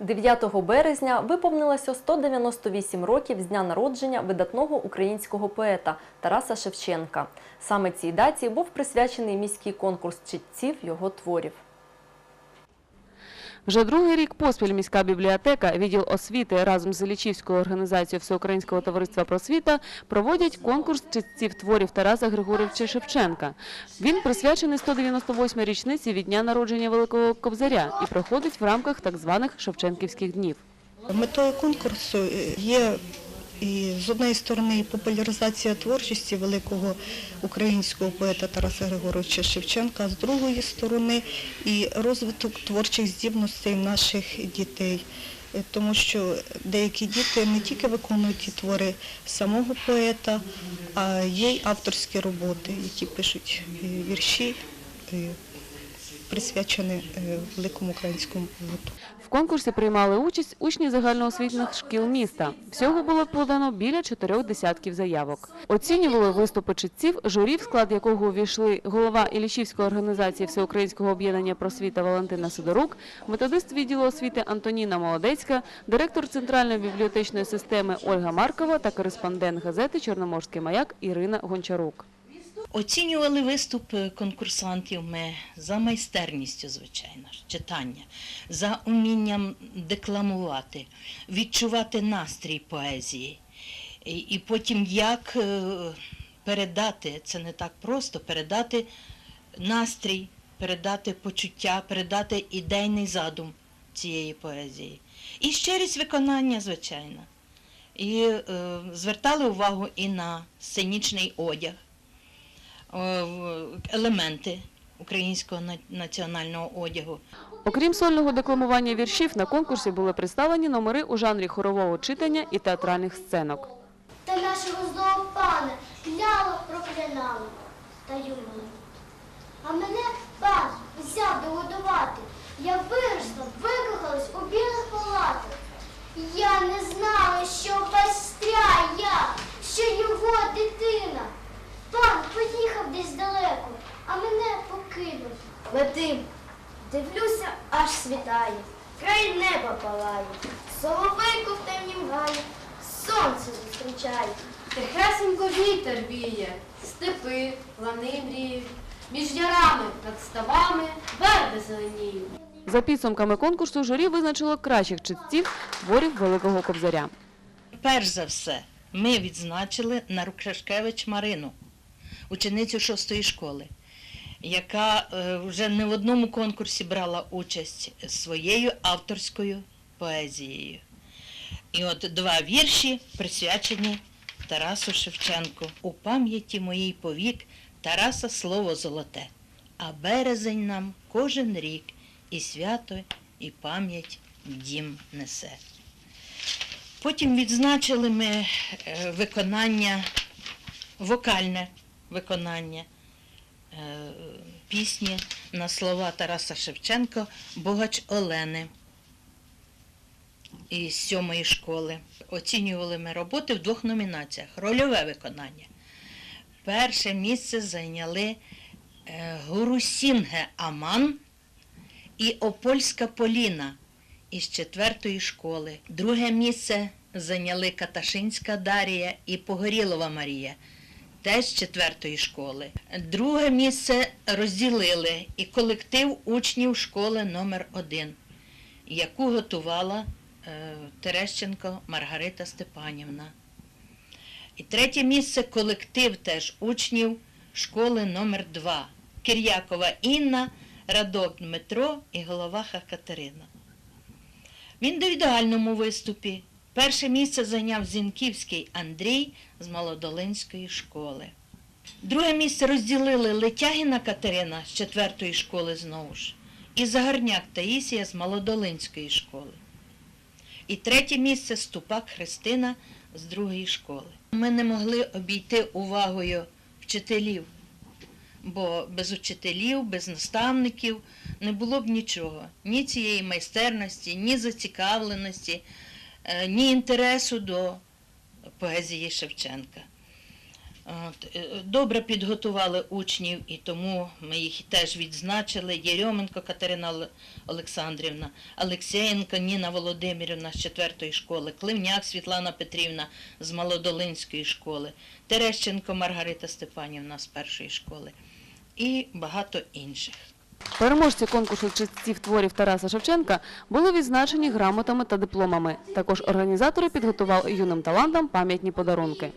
9 березня виповнилося 198 років з дня народження видатного українського поета Тараса Шевченка. Саме цій даті був присвячений міський конкурс читців його творів. Вже другий рік поспіль міська бібліотека, відділ освіти разом з Лічівською організацією Всеукраїнського товариства просвіта проводять конкурс читців творів Тараса Григоровича Шевченка. Він присвячений 198-й річниці від дня народження Великого Кобзаря і проходить в рамках так званих Шевченківських днів. Метою конкурсу є і з однієї сторони популяризація творчості великого українського поета Тараса Григоровича Шевченка, з другої сторони і розвиток творчих здібностей наших дітей. Е, Тому що деякі діти не тільки виконують ті твори самого поета, а є й авторські роботи, які пишуть е, вірші, е, присвячені великому українському поету. В конкурсі приймали участь учні загальноосвітніх шкіл міста. Всього було подано біля чотирьох десятків заявок. Оцінювали виступи читців, журі, в склад якого увійшли голова Іллічівської організації Всеукраїнського об'єднання просвіта Валентина Сидорук, методист відділу освіти Антоніна Молодецька, директор центральної бібліотечної системи Ольга Маркова та кореспондент газети Чорноморський маяк Ірина Гончарук. Оцінювали виступ е, конкурсантів ми за майстерністю, звичайно читання, за умінням декламувати, відчувати настрій поезії. І, потім як е, передати, це не так просто, передати настрій, передати почуття, передати ідейний задум цієї поезії. І щирість виконання, звичайно. І е, звертали увагу і на сценічний одяг елементи українського національного одягу. Окрім сольного декламування віршів, на конкурсі були представлені номери у жанрі хорового читання і театральних сценок. Та нашого злого пана кляло проклинало та юрмали. А мене покинув. Летим, дивлюся, аж світає, край неба палає, соловейко в темнім гаї, сонце зустрічає. Тихесенько вітер віє, степи, лани мріють, між ярами над ставами верби зеленіють. За підсумками конкурсу журі визначило кращих читців творів Великого Кобзаря. Перш за все, ми відзначили Нарукашкевич Марину, ученицю шостої школи, яка е, вже не в одному конкурсі брала участь своєю авторською поезією. І от два вірші присвячені Тарасу Шевченку. У пам'яті моїй повік Тараса слово золоте, а березень нам кожен рік і свято, і пам'ять дім несе. Потім відзначили ми е, виконання, вокальне виконання пісні на слова Тараса Шевченка Богач Олени із сьомої школи. Оцінювали ми роботи в двох номінаціях. Рольове виконання. Перше місце зайняли е, Гурусінге Аман і Опольська Поліна із четвертої школи. Друге місце зайняли Каташинська Дарія і Погорілова Марія, теж четвертої школи. Друге місце розділили і колектив учнів школи номер 1 яку готувала е, Терещенко Маргарита Степанівна. І третє місце колектив теж учнів школи номер 2 Кир'якова Інна, Радок Дмитро і Головаха Катерина. В індивідуальному виступі перше місце зайняв Зінківський Андрій з Молодолинської школи. Друге місце розділили Летягіна Катерина з четвертої школи знову ж і Загарняк Таїсія з Молодолинської школи. І третє місце Ступак Христина з другої школи. Ми не могли обійти увагою вчителів, бо без учителів, без наставників не було б нічого. Ні цієї майстерності, ні зацікавленості, ні інтересу до поезії Шевченка. От, е, Добре підготували учнів, і тому ми їх теж відзначили. Єрьоменко Катерина Олександрівна, Алексєєнко Ніна Володимирівна з 4-ї школи, Кливняк Світлана Петрівна з Малодолинської школи, Терещенко Маргарита Степанівна з першої школи і багато інших. Переможці конкурсу чистців творів Тараса Шевченка були відзначені грамотами та дипломами. Також організатори підготували юним талантам пам'ятні подарунки.